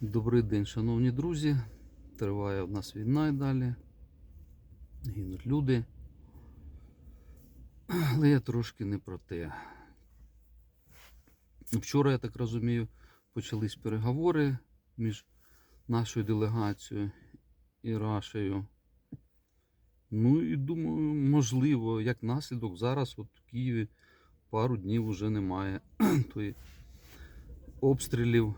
Добрий день, шановні друзі. Триває в нас війна і далі. Гинуть люди. Але я трошки не про те. Вчора, я так розумію, почались переговори між нашою делегацією і Рашею. Ну і думаю, можливо, як наслідок, зараз от в Києві пару днів вже немає тої обстрілів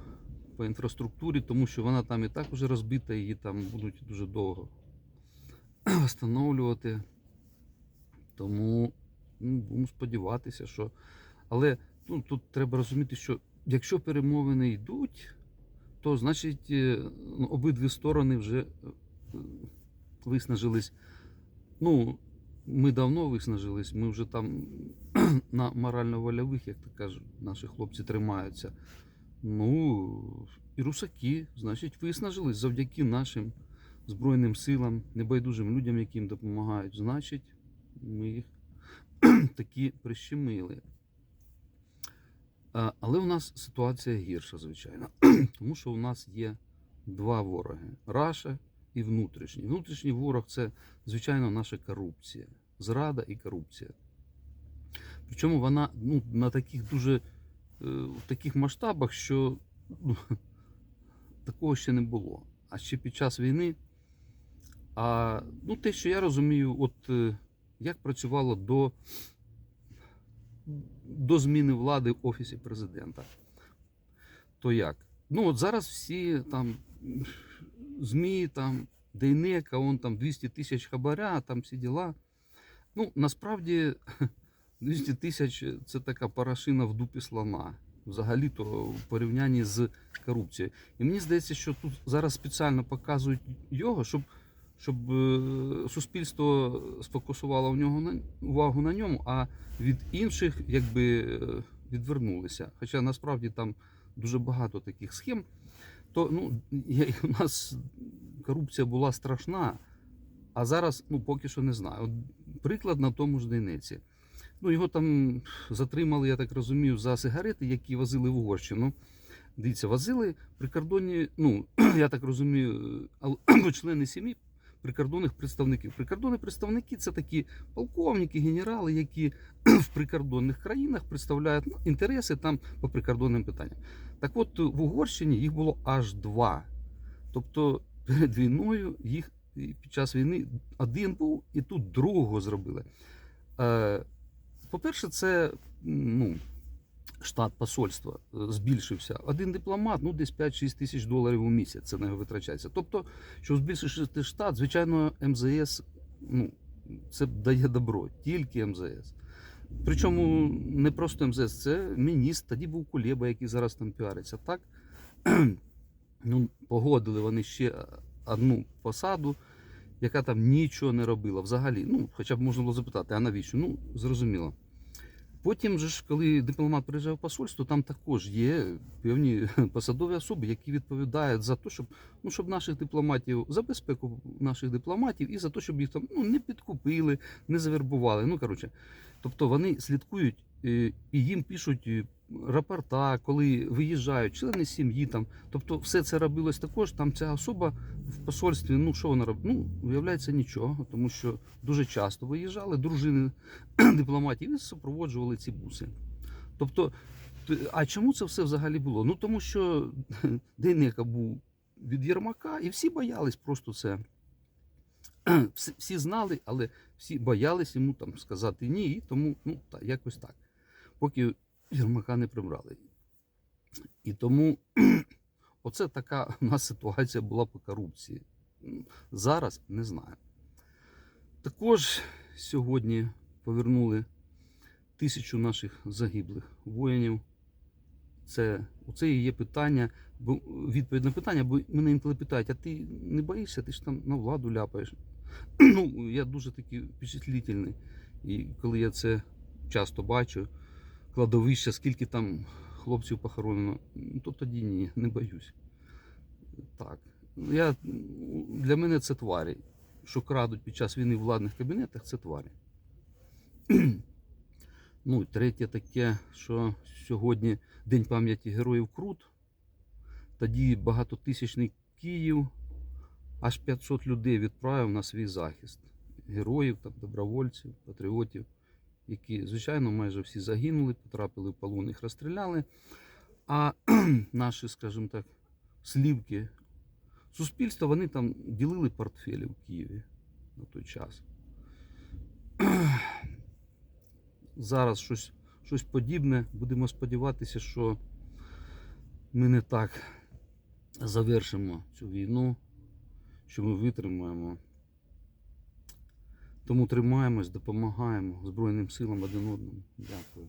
по інфраструктурі, тому що вона там і так вже розбита, її там будуть дуже довго встановлювати. Тому ну, будемо сподіватися, що. Але ну, тут треба розуміти, що якщо перемовини йдуть, то значить е, ну, обидві сторони вже е, виснажились. Ну, ми давно виснажились, ми вже там на морально-вольових, як то кажуть, наші хлопці тримаються. Ну, і русаки, значить, виснажились завдяки нашим Збройним силам, небайдужим людям, які їм допомагають. Значить, ми їх таки прищемили. Але у нас ситуація гірша, звичайно. Тому що у нас є два вороги: Раша і внутрішній. Внутрішній ворог це, звичайно, наша корупція, зрада і корупція. Причому вона ну, на таких дуже в таких масштабах, що ну, такого ще не було. А ще під час війни. А ну, те, що я розумію, от е, як працювало до, до зміни влади в Офісі президента. То як? Ну, от зараз всі там ЗМІ, там, Дейнека, он там 200 тисяч хабаря, там всі діла. Ну, насправді 200 тисяч це така парашина в дупі слона. Взагалі-то в порівнянні з корупцією. І мені здається, що тут зараз спеціально показують його, щоб, щоб е, суспільство сфокусувало в нього на, увагу на ньому, а від інших якби е, відвернулися. Хоча насправді там дуже багато таких схем. То ну, у нас корупція була страшна, а зараз ну, поки що не знаю. От, приклад на тому ж Дейнеці. Ну, його там затримали, я так розумію, за сигарети, які возили в Угорщину. Дивіться, возили прикордонні, ну, я так розумію, члени сім'ї прикордонних представників. Прикордонні представники це такі полковники, генерали, які в прикордонних країнах представляють ну, інтереси там по прикордонним питанням. Так от в Угорщині їх було аж два. Тобто перед війною їх під час війни один був, і тут другого зробили. По-перше, це ну, штат посольства е, збільшився. Один дипломат, ну десь 5-6 тисяч доларів у місяць це його витрачається. Тобто, щоб збільшити штат, звичайно, МЗС ну, це дає добро, тільки МЗС. Причому не просто МЗС, це міністр, тоді був Кулеба, який зараз там піариться. Так? ну, погодили вони ще одну посаду, яка там нічого не робила взагалі. Ну, хоча б можна було запитати, а навіщо? Ну, зрозуміло. Потім же ж, коли дипломат приїжджав в посольство, там також є певні посадові особи, які відповідають за те, щоб, ну, щоб наших дипломатів, за безпеку наших дипломатів і за те, щоб їх там ну, не підкупили, не завербували. Ну, коротше, тобто вони слідкують е, і їм пишуть е, рапорта, коли виїжджають члени сім'ї. Там, тобто все це робилось також. Там ця особа в посольстві, ну що вона робить? Ну, виявляється, нічого, тому що дуже часто виїжджали дружини дипломатів і супроводжували ці буси. Тобто, а чому це все взагалі було? Ну тому що Дейнека був від Єрмака, і всі боялись просто це. Всі, знали, але всі боялись йому там сказати ні, і тому ну, та, якось так. Поки Єрмака не прибрали. І тому оце така у нас ситуація була по корупції. Зараз не знаю. Також сьогодні повернули тисячу наших загиблих воїнів. Це, оце і є питання, бо відповідь на питання, бо мене інколи питають, а ти не боїшся, ти ж там на владу ляпаєш. ну, я дуже такий впечатлительний. І коли я це часто бачу, кладовище, скільки там хлопців похоронено, ну, то тоді ні, не боюсь. Так. Я, для мене це тварі. Що крадуть під час війни в владних кабінетах, це тварі. ну, і третє таке, що сьогодні День пам'яті героїв Крут. Тоді багатотисячний Київ аж 500 людей відправив на свій захист. Героїв, там, добровольців, патріотів, які, звичайно, майже всі загинули, потрапили в полон, їх розстріляли. А наші, скажімо так, слівки суспільства, вони там ділили портфелі в Києві на той час. Зараз щось, щось подібне. Будемо сподіватися, що ми не так завершимо цю війну, що ми витримаємо. Тому тримаємось, допомагаємо Збройним силам один одному. Дякую.